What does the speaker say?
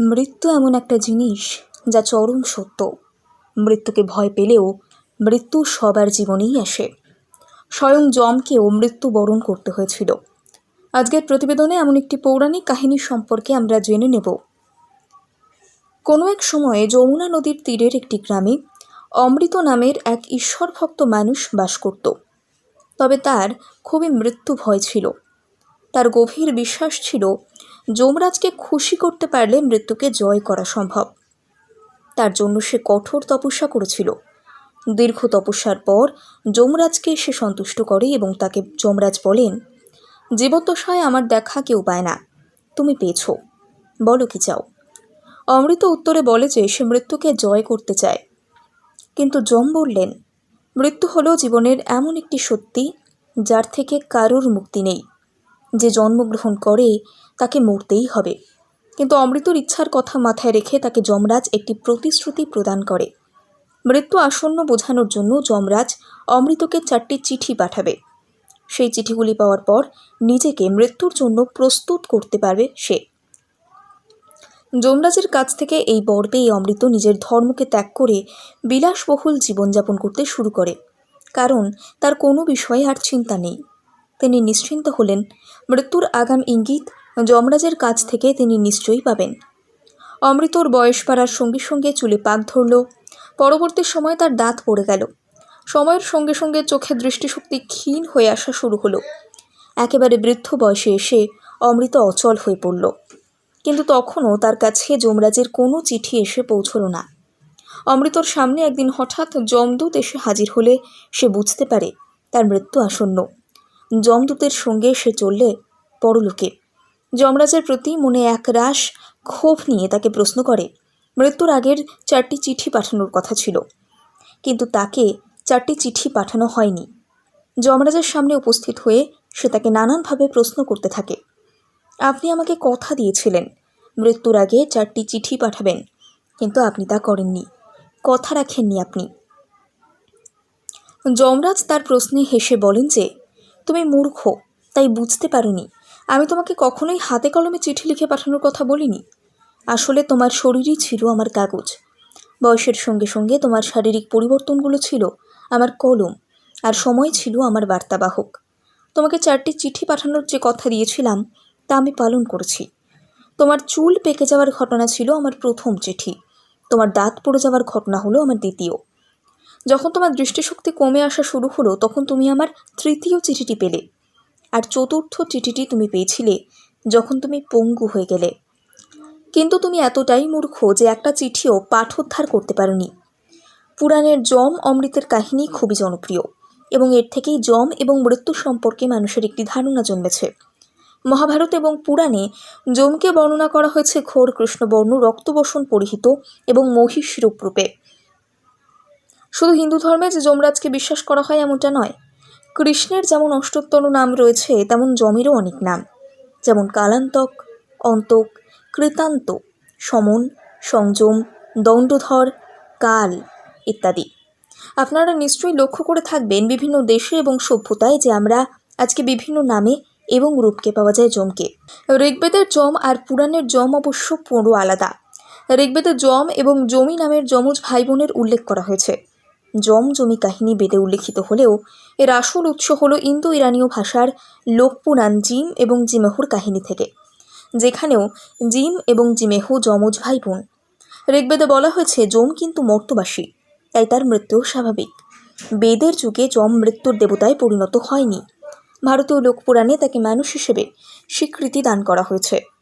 মৃত্যু এমন একটা জিনিস যা চরম সত্য। মৃত্যুকে ভয় পেলেও মৃত্যু সবার জীবনেই আসে। স্বয়ং যমকেও মৃত্যু বরণ করতে হয়েছিল। আজকের প্রতিবেদনে এমন একটি পৌরাণিক কাহিনী সম্পর্কে আমরা জেনে নেব। কোনো এক সময়ে যমুনা নদীর তীরের একটি গ্রামে অমৃত নামের এক ঈশ্বরভক্ত মানুষ বাস করত। তবে তার খুবই মৃত্যু ভয় ছিল। তার গভীর বিশ্বাস ছিল যমরাজকে খুশি করতে পারলে মৃত্যুকে জয় করা সম্ভব। তার জন্য সে কঠোর তপস্যা করেছিল। দীর্ঘ তপস্যার পর যমরাজকে সে সন্তুষ্ট করে এবং তাকে যমরাজ বলেন, জীবদ্দশায় আমার দেখা কেউ পায় না। তুমি পেয়েছ। বলো কি চাও? অমৃত উত্তরে বলে যে সে মৃত্যুকে জয় করতে চায়। কিন্তু যম বললেন, মৃত্যু হলো জীবনের এমন একটি সত্যি যার থেকে কারোর মুক্তি নেই। যে জন্মগ্রহণ করে, তাকে মরতেই হবে। কিন্তু অমৃতর ইচ্ছার কথা মাথায় রেখে তাকে যমরাজ একটি প্রতিশ্রুতি প্রদান করে। মৃত্যু আসন্ন বোঝানোর জন্য যমরাজ অমৃতকে চারটি চিঠি পাঠাবে। সেই চিঠিগুলি পাওয়ার পর নিজেকে মৃত্যুর জন্য প্রস্তুত করতে পারবে সে। যমরাজের কাছ থেকে এই বর পেয়ে অমৃত নিজের ধর্মকে ত্যাগ করে বিলাসবহুল জীবনযাপন করতে শুরু করে। কারণ তার কোনো বিষয়ে আর চিন্তা নেই। তিনি নিশ্চিন্ত হলেন। মৃত্যুর আগাম ইঙ্গিত যমরাজের কাছ থেকে তিনি নিশ্চয়ই পাবেন। অমৃতর বয়স বাড়ার সঙ্গে সঙ্গে চুলে পাক ধরল। পরবর্তী সময় তার দাঁত পড়ে গেল। সময়ের সঙ্গে সঙ্গে চোখের দৃষ্টিশক্তি ক্ষীণ হয়ে আসা শুরু হলো। একেবারে বৃদ্ধ বয়সে এসে অমৃত অচল হয়ে পড়ল। কিন্তু তখনও তার কাছে যমরাজের কোনো চিঠি এসে পৌঁছল না। অমৃতর সামনে একদিন হঠাৎ যমদূত এসে হাজির হলে সে বুঝতে পারে তার মৃত্যু আসন্ন। যমদূতের সঙ্গে সে চললে পরলোকে। যমরাজের প্রতি মনে এক রাশ ক্ষোভ নিয়ে তাকে প্রশ্ন করে, মৃত্যুর আগের চারটি চিঠি পাঠানোর কথা ছিল, কিন্তু তাকে চারটি চিঠি পাঠানো হয়নি। যমরাজের সামনে উপস্থিত হয়ে সে তাকে নানানভাবে প্রশ্ন করতে থাকে, আপনি আমাকে কথা দিয়েছিলেন, মৃত্যুর আগে চারটি চিঠি পাঠাবেন, কিন্তু আপনি তা করেননি, কথা রাখেননি আপনি। যমরাজ তার প্রশ্নে হেসে বলেন যে তুমি মূর্খ, তাই বুঝতে পারোনি। আমি তোমাকে কখনোই হাতে কলমে চিঠি লিখে পাঠানোর কথা বলিনি। আসলে তোমার শরীরই ছিল আমার কাগজ। বয়সের সঙ্গে সঙ্গে তোমার শারীরিক পরিবর্তনগুলো ছিল আমার কলম, আর সময় ছিল আমার বার্তাবাহক। তোমাকে চারটি চিঠি পাঠানোর যে কথা দিয়েছিলাম, তা আমি পালন করেছি। তোমার চুল পেকে যাওয়ার ঘটনা ছিল আমার প্রথম চিঠি। তোমার দাঁত পড়ে যাওয়ার ঘটনা হলো আমার দ্বিতীয়। যখন তোমার দৃষ্টিশক্তি কমে আসা শুরু হলো, তখন তুমি আমার তৃতীয় চিঠিটি পেলে। আর চতুর্থ চিঠিটি তুমি পেয়েছিলে, যখন তুমি পঙ্গু হয়ে গেলে। কিন্তু তুমি এতটাই মূর্খ যে একটা চিঠিও পাঠোদ্ধার করতে পারোনি। পুরাণের জম অমৃতের কাহিনী খুবই জনপ্রিয়, এবং এর থেকেই জম এবং মৃত্যু সম্পর্কে মানুষের একটি ধারণা জন্মেছে। মহাভারত এবং পুরাণে যমকে বর্ণনা করা হয়েছে ঘোর কৃষ্ণবর্ণ রক্তবসন পরিহিত এবং মহিষ রূপরূপে শুধু হিন্দু ধর্মে যে যমরাজকে বিশ্বাস করা হয় এমনটা নয়। কৃষ্ণের যেমন অষ্টোত্তর নাম রয়েছে, তেমন যমেরও অনেক নাম। যেমন কালান্তক, অন্তক, কৃতান্ত, সমন, সংযম, দণ্ডধর, কাল ইত্যাদি। আপনারা নিশ্চয়ই লক্ষ্য করে থাকবেন বিভিন্ন দেশে এবং সভ্যতায় যে আমরা আজকে বিভিন্ন নামে এবং রূপকে পাওয়া যায় যমকে। ঋগ্বেদের যম আর পুরাণের যম অবশ্য পুরো আলাদা। ঋগ্বেদে যম এবং জমি নামের যমজ ভাই বোনের উল্লেখ করা হয়েছে। যম জমি কাহিনী বেদে উল্লেখিত হলেও এর আসল উৎস হল ইন্দো ইরানীয় ভাষার লোকপুরাণ জিম এবং জিমেহুর কাহিনী থেকে, যেখানেও জিম এবং জিমেহু যমজ ভাই বোন ঋগ্বেদে বলা হয়েছে, যম কিন্তু মর্তবাসী, তাই তার মৃত্যুও স্বাভাবিক। বেদের যুগে যম মৃত্যুর দেবতায় পরিণত হয়নি। ভারতীয় লোকপুরাণে তাকে মানুষ হিসেবে স্বীকৃতি দান করা হয়েছে।